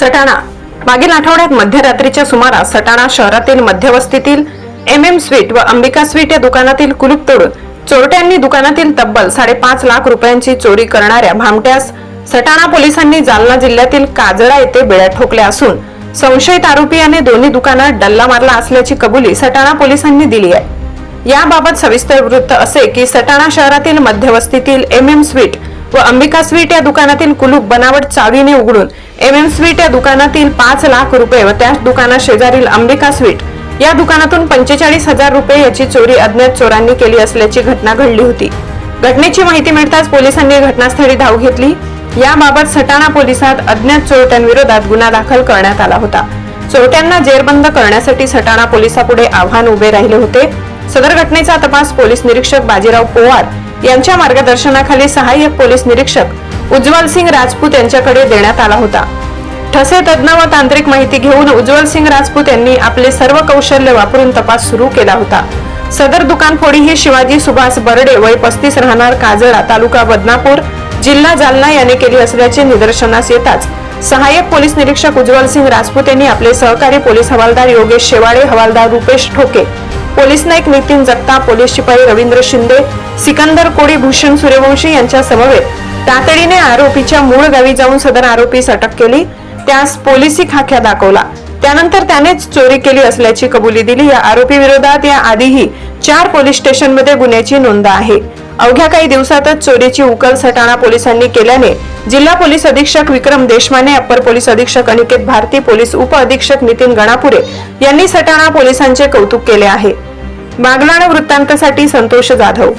सटाणा. मागील आठवड्यात मध्यरात्रीच्या सुमारास सटाणा शहरातील मध्यवस्तीतील एम एम स्वीट व अंबिका स्वीट या दुकानातील कुलूप तोडून चोरट्यांनी दुकानातील तब्बल साडेपाच लाख रुपयांची चोरी करणाऱ्या भामट्यास सटाणा पोलिसांनी जालना जिल्ह्यातील काजळा येथे बेड्या ठोकल्या असून संशयित आरोपी याने दोन्ही दुकानात डल्ला मारला असल्याची कबुली सटाणा पोलिसांनी दिली आहे. याबाबत सविस्तर वृत्त असे की सटाणा शहरातील मध्यवस्तीतील एम एम स्वीट व अंबिका स्वीट या दुकानातील कुलूप बनावट चावीने उघडून एम एम स्वीट या दुकानातील पाच लाख रुपये व त्याच दुकाना शेजारील अंबिका स्वीट या दुकानातून पंचेचाळीस हजार रुपये याची चोरी अज्ञात चोरांनी केली असल्याची घटना घडली होती. घटनेची माहिती मिळताच पोलिसांनी घटनास्थळी धाव घेतली. याबाबत सटाणा पोलिसात अज्ञात चोरट्यांविरोधात गुन्हा दाखल करण्यात आला होता. चोरट्यांना जेरबंद करण्यासाठी सटाणा पोलिसापुढे आव्हान उभे राहिले होते. सदर घटनेचा तपास पोलीस निरीक्षक बाजीराव पोवार यांच्या मार्गदर्शनाखाली सहाय्यक पोलीस निरीक्षक उज्ज्वल सिंग राजपूत यांच्याकडे देण्यात आला होता. ठसे तज्ज्ञ व तांत्रिक माहिती घेऊन उज्ज्वल सिंग राजपूत यांनी आपले सर्व कौशल्य वापरून तपास सुरू केला होता. सदर दुकान फोडी ही शिवाजी सुभाष बर्डे वय पस्तीस राहणार काजळा तालुका बदनापूर जिल्हा जालना याने केली असल्याचे निदर्शनास येताच सहाय्यक पोलीस निरीक्षक उज्ज्वल सिंग राजपूत यांनी आपले सहकारी पोलीस हवालदार योगेश शेवाळे हवालदार रुपेश ठोके पोलीस नाईक नितीन जगताप पोलीस शिपाई रवींद्र शिंदे सिकंदर कोडी भूषण सूर्यवंशी यांच्या समवेत तातडीने आरोपीच्या मूळ गावी जाऊन सदर आरोपीस अटक केली. त्यास पोलिसी खाक्या दाखवला. त्यानंतर त्यानेच चोरी केली असल्याची कबुली दिली. या आरोपी विरोधात या आधीही चार पोलीस स्टेशनमध्ये गुन्ह्याची नोंद आहे. अवघ्या काही दिवसातच चोरीची उकल सटाणा पोलिसांनी केल्याने जिल्हा पोलीस अधीक्षक विक्रम देशमाने अप्पर पोलीस अधीक्षक अनिकेत भारती पोलीस उप अधीक्षक नितीन गणापुरे यांनी सटाणा पोलिसांचे कौतुक केले आहे. बागलाण वृत्तांतासाठी संतोष जाधव.